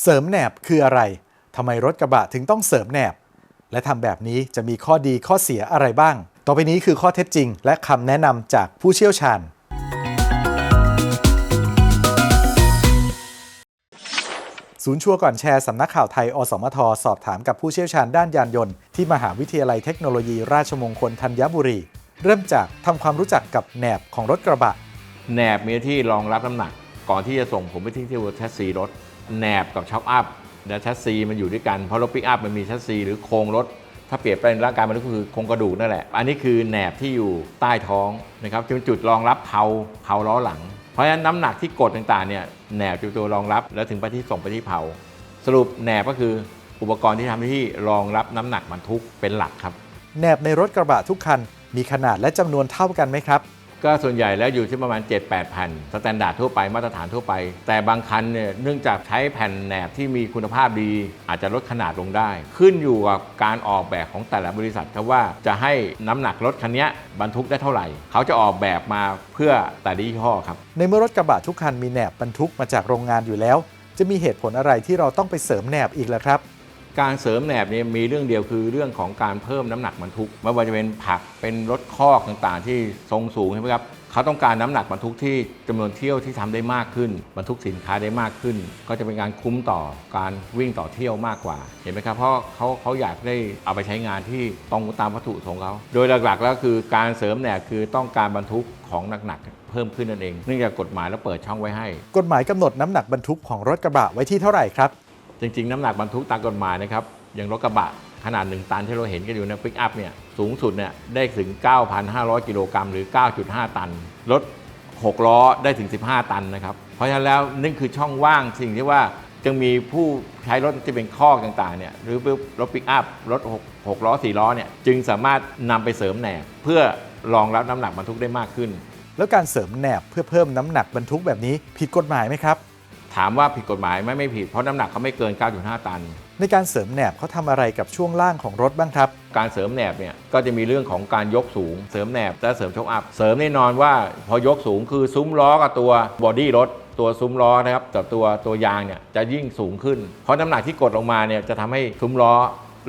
เสริมแหนบคืออะไรทำไมรถกระบะถึงต้องเสริมแหนบ และทำแบบนี้จะมีข้อดีข้อเสียอะไรบ้าง ต่อไปนี้คือข้อเท็จจริง และคำแนะนำจากผู้เชี่ยวชาญ ศูนย์ชัวร์ก่อนแชร์สำนักข่าวไทย อสมท สอบถามกับผู้เชี่ยวชาญด้านยานยนต์ที่มหาวิทยาลัยเทคโนโลยีราชมงคลธัญบุรี เริ่มจากทำความรู้จักกับแหนบของรถกระบะ แหนบมีหน้าที่รองรับน้ำหนัก ก่อนที่จะส่งผมไปทิ้งที่วัดแชสซีรถ แหนบกับช็อปอัพและแชสซีมันอยู่ด้วยกัน เพราะรถปิกอัพมันมีแชสซีหรือโครงรถ ถ้าเปรียบเป็นร่างกายมันก็คือโครงกระดูกนั่นแหละ อันนี้คือแหนบที่อยู่ใต้ท้องนะครับจะเป็นจุดรองรับเพาเพาล้อหลัง เพราะฉะนั้นน้ำหนักที่กดต่างๆเนี่ยแหนบจะเป็นตัวรองรับแล้วถึงไปที่ส่งไปที่เพาสรุปแหนบก็คืออุปกรณ์ที่ทำหน้าที่รองรับน้ำหนักบรรทุกเป็นหลักครับ แหนบในรถกระบะทุกคันมีขนาดและจำนวนเท่ากันไหมครับ ก็ส่วนใหญ่แล้วอยู่ที่ประมาณ 7-8 แผ่นสแตนดาร์ดทั่วไปมาตรฐานทั่วไป แต่บางคันเนี่ยเนื่องจากใช้แผ่นแหนบที่มีคุณภาพดี อาจจะลดขนาดลงได้ ขึ้นอยู่กับการออกแบบของแต่ละบริษัทครับว่าจะให้น้ำหนักรถคันนี้บรรทุกได้เท่าไหร่ เขาจะออกแบบมาเพื่อแต่ละยี่ห้อครับ ในเมื่อรถกระบะทุกคันมีแหนบบรรทุกมาจากโรงงานอยู่แล้ว จะมีเหตุผลอะไรที่เราต้องไปเสริมแหนบอีกล่ะครับ การเสริมแหนบเนี่ยมีเรื่องเดียวคือเรื่องของการเพิ่มน้ำหนักบรรทุกไม่ว่าจะเป็นผักเป็นรถคอกต่างๆ ที่ทรงสูงใช่ไหมครับเขาต้องการน้ำหนักบรรทุกที่จำนวนเที่ยวที่ทำได้มากขึ้น บรรทุกสินค้าได้มากขึ้น ก็จะเป็นการคุ้มต่อการวิ่งต่อเที่ยวมากกว่า เห็นไหมครับเพราะเขาเขาอยากได้เอาไปใช้งานที่ตรงตามวัตถุปรงเขาโดยหลักๆแล้วคือการเสริมแหนบคือต้องการบรรทุกของหนักๆเพิ่มขึ้นนั่นเองเนื่องจากกฎหมายแล้วเปิดช่องไว้ให้ กฎหมายกำหนดน้ำหนักบรรทุกของรถกระบะไว้ที่เท่าไหร่ครับ จริง ๆ น้ำหนักบรรทุกตามกฎหมายนะครับอย่างรถกระบะขนาด 1 ตันที่เราเห็นกันอยู่ในปิกอัพเนี่ยสูงสุดเนี่ยได้ถึง 9,500 กิโลกรัมหรือ 9.5 ตัน รถ 6 ล้อได้ถึง 15 ตันนะครับ เพราะฉะนั้นแล้วนี่คือช่องว่างสิ่งที่ว่าจึงมีผู้ใช้รถที่เป็นข้อต่างๆเนี่ยหรือรถปิกอัพรถ 6 6 ล้อ 4 ล้อเนี่ยจึงสามารถนำไปเสริมแหนบเพื่อรองรับน้ำหนักบรรทุกได้มากขึ้น แล้วการเสริมแหนบเพื่อเพิ่มน้ำหนักบรรทุกแบบนี้ผิดกฎหมายไหมครับ ถามว่าผิดกฎหมายไหมไม่ผิดเพราะน้ำหนักเขาไม่เกิน 9.5 ตัน ในการเสริมแหนบเขาทำอะไรกับช่วงล่างของรถบ้างครับ การเสริมแหนบเนี่ยก็จะมีเรื่องของการยกสูง เสริมแหนบและเสริมโชคอัพ เสริมแน่นอนว่าพอยกสูงคือซุ้มล้อกับตัวบอดี้รถตัวซุ้มล้อนะครับกับตัวตัวยางเนี่ยจะยิ่งสูงขึ้น เพราะน้ำหนักที่กดลงมาเนี่ยจะทำให้ซุ้มล้อ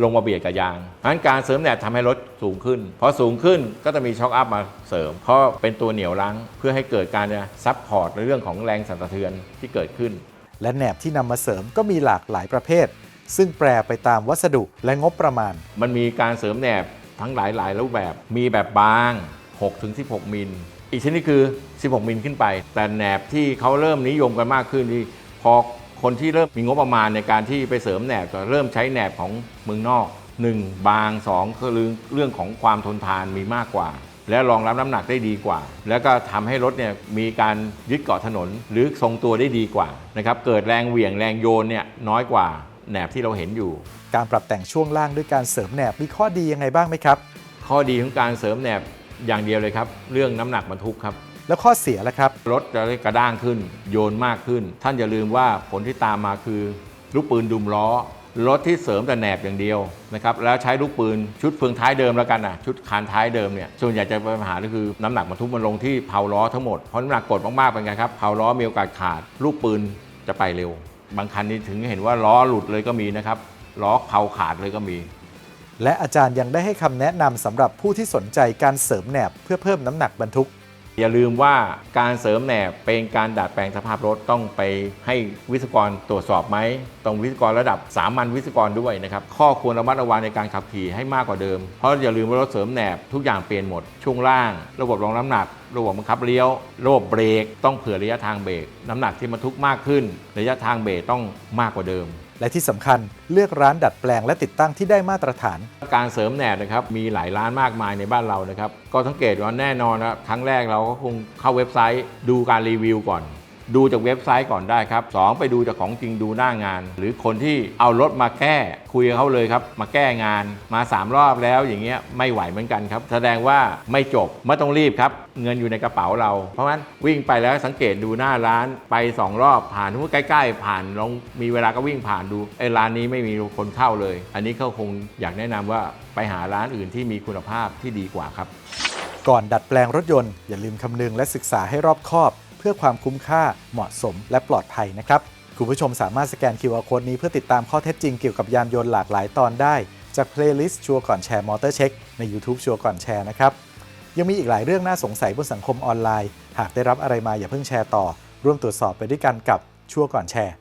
ลงมาเบียดกับยางเพราะฉะนั้นการเสริมแหนบทำให้รถสูงขึ้น พอสูงขึ้นก็จะมีช็อคอัพมาเสริม เพราะเป็นตัวเหนี่ยวรั้ง เพื่อให้เกิดการซับพอร์ตในเรื่องของแรงสั่นสะเทือนที่เกิดขึ้น และแหนบที่นำมาเสริมก็มีหลากหลายประเภท ซึ่งแปรไปตามวัสดุและงบประมาณ มันมีการเสริมแหนบทั้งหลายหลายรูปแบบ มีแบบบาง 6-16 มิล อีกชนิดคือ 16 มิลขึ้นไป แต่แหนบที่เขาเริ่มนิยมกันมากขึ้นที่พอ คนที่เริ่มมีงบประมาณในการที่ไปเสริมแหนบก็เริ่มใช้แหนบของเมืองนอก 1 บาง 2 คือเรื่องของความทนทานมีมากกว่า และรองรับน้ำหนักได้ดีกว่า แล้วก็ทำให้รถเนี่ยมีการยึดเกาะถนนหรือทรงตัวได้ดีกว่านะครับเกิดแรงเหวี่ยงแรงโยนเนี่ยน้อยกว่าแหนบที่เราเห็นอยู่ การปรับแต่งช่วงล่างด้วยการเสริมแหนบมีข้อดียังไงบ้างไหมครับ ข้อดีของการเสริมแหนบอย่างเดียวเลยครับ เรื่องน้ำหนักบรรทุกครับ แล้วข้อเสียล่ะครับ รถจะได้กระด้างขึ้น โยนมากขึ้น ท่านอย่าลืมว่าผลที่ตามมาคือ ลูกปืนดุมล้อ รถที่เสริมแต่แหนบอย่างเดียวนะครับแล้วใช้ลูกปืนชุดเฟืองท้ายเดิมแล้วกันนะชุดคานท้ายเดิมเนี่ยส่วนใหญ่จะเป็นปัญหาก็คือน้ำหนักบรรทุกมันลงที่เพาล้อทั้งหมดเพราะน้ำหนักกดมากๆเป็นไงครับเพาล้อมีโอกาสขาด ลูกปืนจะไปเร็ว บางคันนี่ถึงเห็นว่าล้อหลุดเลยก็มีนะครับล้อเพาขาดเลยก็มีและอาจารย์ยังได้ให้คำแนะนำสำหรับผู้ที่สนใจการเสริมแหนบเพื่อเพิ่มน้ำหนักบรรทุก อย่าลืมว่าการเสริมแหนบเป็นการดัดแปลงสภาพรถต้องไปให้วิศวกรตรวจสอบไหมต้องวิศวกรระดับสามัญวิศวกรด้วยนะครับข้อควรระมัดระวังในการขับขี่ให้มากกว่าเดิม เพราะอย่าลืมว่ารถเสริมแหนบทุกอย่างเปลี่ยนหมด ช่วงล่าง ระบบรองน้ำหนัก ระบบบังคับเลี้ยว ระบบเบรก ต้องเผื่อระยะทางเบรกน้ำหนักที่บรรทุกมากขึ้น ระยะทางเบรกต้องมากกว่าเดิม และที่สำคัญเลือกร้านดัดแปลงและติดตั้งที่ได้มาตรฐาน การเสริมแหนบนะครับมีหลายร้านมากมายในบ้านเรานะครับ ก็สังเกตว่าแน่นอนนะครั้งแรกเราก็คงเข้าเว็บไซต์ดูการรีวิวก่อน ดูจากเว็บไซต์ก่อนได้ครับสองไปดูจากของจริงดูหน้างาน หรือคนที่เอารถมาแก้คุยกับเขาเลยครับ มาแก้งานมา 3 รอบแล้วอย่างเงี้ยไม่ไหวเหมือนกันครับ แสดงว่าไม่จบไม่ต้องรีบครับ เงินอยู่ในกระเป๋าเรา เพราะฉะนั้นวิ่งไปแล้วสังเกตดูหน้าร้านไป 2 รอบผ่านทุกใกล้ ๆ ผ่านลองมีเวลาก็วิ่งผ่านดูไอ้ร้านนี้ไม่มีคนเข้าเลย อันนี้เขาคงอยากแนะนำว่าไปหาร้านอื่นที่มีคุณภาพที่ดีกว่าครับ ก่อนดัดแปลงรถยนต์อย่าลืมคำนึงและศึกษาให้รอบคอบ พื่อความคุ้มค่าเหมาะสมและปลอดภัยนะครับ คุณผู้ชมสามารถสแกน QR Code นี้เพื่อติดตามข้อเท็จจริงเกี่ยวกับยานยนต์หลากหลายตอนได้ จากเพลย์ลิสต์ชัวร์ก่อนแชร์มอเตอร์เช็คใน YouTube ชัวร์ก่อนแชร์นะครับยังมีอีกหลายเรื่องน่าสงสัยบนสังคมออนไลน์ หากได้รับอะไรมาอย่าเพิ่งแชร์ต่อ ร่วมตรวจสอบไปด้วยกันกับชัวร์ก่อนแชร์